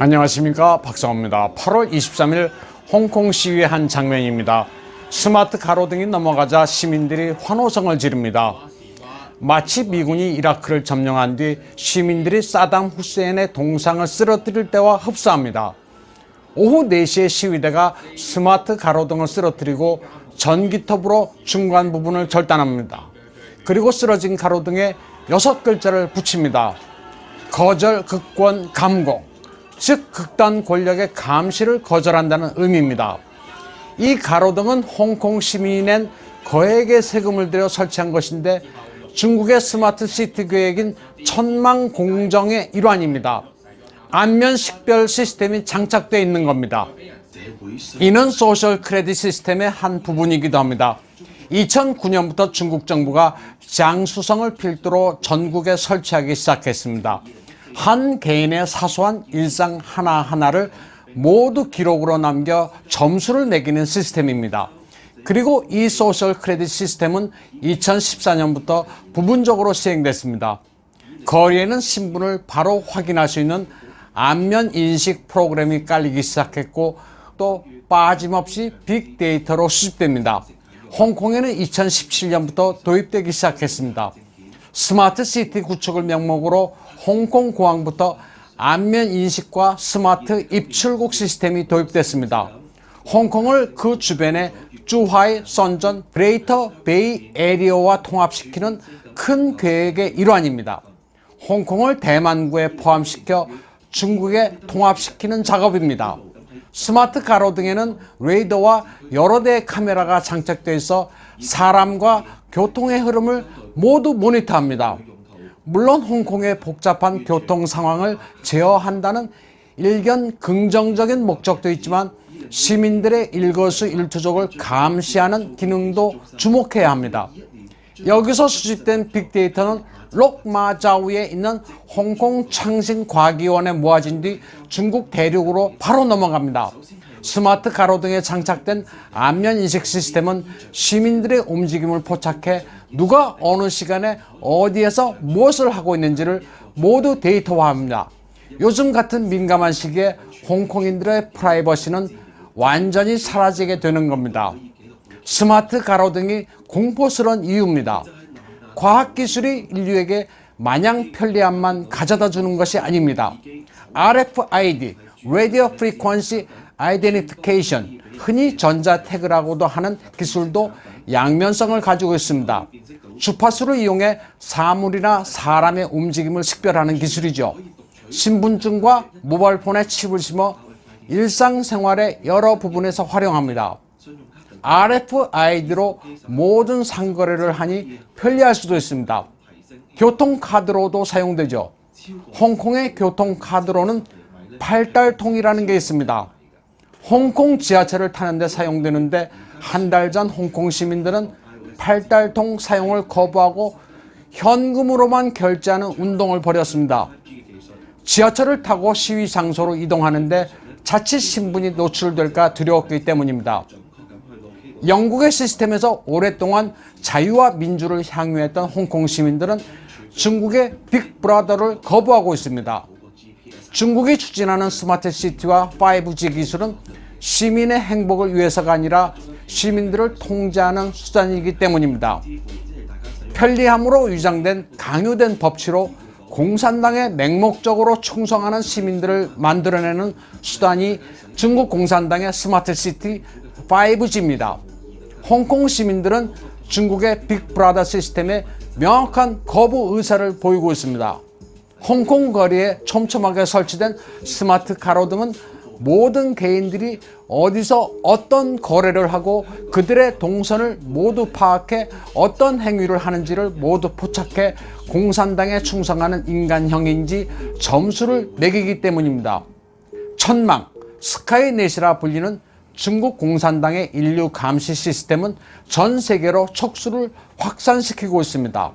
안녕하십니까 박성호입니다. 8월 23일 홍콩 시위의 한 장면입니다. 스마트 가로등이 넘어가자 시민들이 환호성을 지릅니다. 마치 미군이 이라크를 점령한 뒤 시민들이 사담 후세인의 동상을 쓰러뜨릴 때와 흡사합니다. 오후 4시에 시위대가 스마트 가로등을 쓰러뜨리고 전기톱으로 중간 부분을 절단합니다. 그리고 쓰러진 가로등에 여섯 글자를 붙입니다. 거절, 극권, 감공. 즉 극단 권력의 감시를 거절한다는 의미입니다. 이 가로등은 홍콩 시민이 낸 거액의 세금을 들여 설치한 것인데 중국의 스마트 시티 계획인 천망 공정의 일환입니다. 안면 식별 시스템이 장착되어 있는 겁니다. 이는 소셜 크레딧 시스템의 한 부분이기도 합니다. 2009년부터 중국 정부가 장수성을 필두로 전국에 설치하기 시작했습니다. 한 개인의 사소한 일상 하나하나를 모두 기록으로 남겨 점수를 매기는 시스템입니다. 그리고 이 소셜 크레딧 시스템은 2014년부터 부분적으로 시행됐습니다. 거리에는 신분을 바로 확인할 수 있는 안면 인식 프로그램이 깔리기 시작했고 또 빠짐없이 빅데이터로 수집됩니다. 홍콩에는 2017년부터 도입되기 시작했습니다. 스마트 시티 구축을 명목으로 홍콩 공항부터 안면 인식과 스마트 입출국 시스템이 도입됐습니다. 홍콩을 그 주변의 쭈하이, 선전, 브레이터 베이 에리어와 통합시키는 큰 계획의 일환입니다. 홍콩을 대만구에 포함시켜 중국에 통합시키는 작업입니다. 스마트 가로 등에는 레이더와 여러 대의 카메라가 장착되어 있어 사람과 교통의 흐름을 모두 모니터합니다. 물론 홍콩의 복잡한 교통 상황을 제어한다는 일견 긍정적인 목적도 있지만 시민들의 일거수일투족을 감시하는 기능도 주목해야 합니다. 여기서 수집된 빅데이터는 록마자우에 있는 홍콩 창신과기원에 모아진 뒤 중국 대륙으로 바로 넘어갑니다. 스마트 가로등에 장착된 안면 인식 시스템은 시민들의 움직임을 포착해 누가 어느 시간에 어디에서 무엇을 하고 있는지를 모두 데이터화합니다. 요즘 같은 민감한 시기에 홍콩인들의 프라이버시는 완전히 사라지게 되는 겁니다. 스마트 가로등이 공포스러운 이유입니다. 과학기술이 인류에게 마냥 편리함만 가져다 주는 것이 아닙니다. RFID, Radio Frequency Identification, 흔히 전자 태그라고도 하는 기술도 양면성을 가지고 있습니다. 주파수를 이용해 사물이나 사람의 움직임을 식별하는 기술이죠. 신분증과 모바일폰에 칩을 심어 일상생활의 여러 부분에서 활용합니다. RFID로 모든 상거래를 하니 편리할 수도 있습니다. 교통카드로도 사용되죠. 홍콩의 교통카드로는 팔달통이라는 게 있습니다. 홍콩 지하철을 타는데 사용되는데 한 달 전 홍콩 시민들은 팔달통 사용을 거부하고 현금으로만 결제하는 운동을 벌였습니다. 지하철을 타고 시위 장소로 이동하는데 자칫 신분이 노출될까 두려웠기 때문입니다. 영국의 시스템에서 오랫동안 자유와 민주를 향유했던 홍콩 시민들은 중국의 빅브라더를 거부하고 있습니다. 중국이 추진하는 스마트 시티와 5G 기술은 시민의 행복을 위해서가 아니라 시민들을 통제하는 수단이기 때문입니다. 편리함으로 위장된 강요된 법치로 공산당에 맹목적으로 충성하는 시민들을 만들어내는 수단이 중국 공산당의 스마트 시티 5G입니다. 홍콩 시민들은 중국의 빅브라더 시스템에 명확한 거부 의사를 보이고 있습니다. 홍콩 거리에 촘촘하게 설치된 스마트 가로등은 모든 개인들이 어디서 어떤 거래를 하고 그들의 동선을 모두 파악해 어떤 행위를 하는지를 모두 포착해 공산당에 충성하는 인간형인지 점수를 매기기 때문입니다. 천망, 스카이넷이라 불리는 중국 공산당의 인류 감시 시스템은 전 세계로 촉수를 확산시키고 있습니다.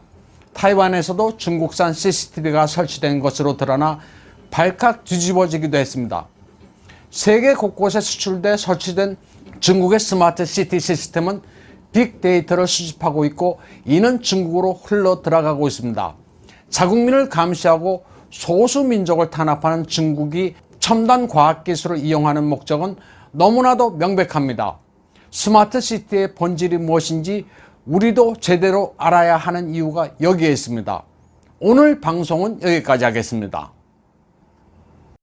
타이완에서도 중국산 CCTV가 설치된 것으로 드러나 발칵 뒤집어지기도 했습니다. 세계 곳곳에 수출돼 설치된 중국의 스마트 시티 시스템은 빅데이터를 수집하고 있고 이는 중국으로 흘러 들어가고 있습니다. 자국민을 감시하고 소수 민족을 탄압하는 중국이 첨단 과학기술을 이용하는 목적은 너무나도 명백합니다. 스마트 시티의 본질이 무엇인지 우리도 제대로 알아야 하는 이유가 여기에 있습니다. 오늘 방송은 여기까지 하겠습니다.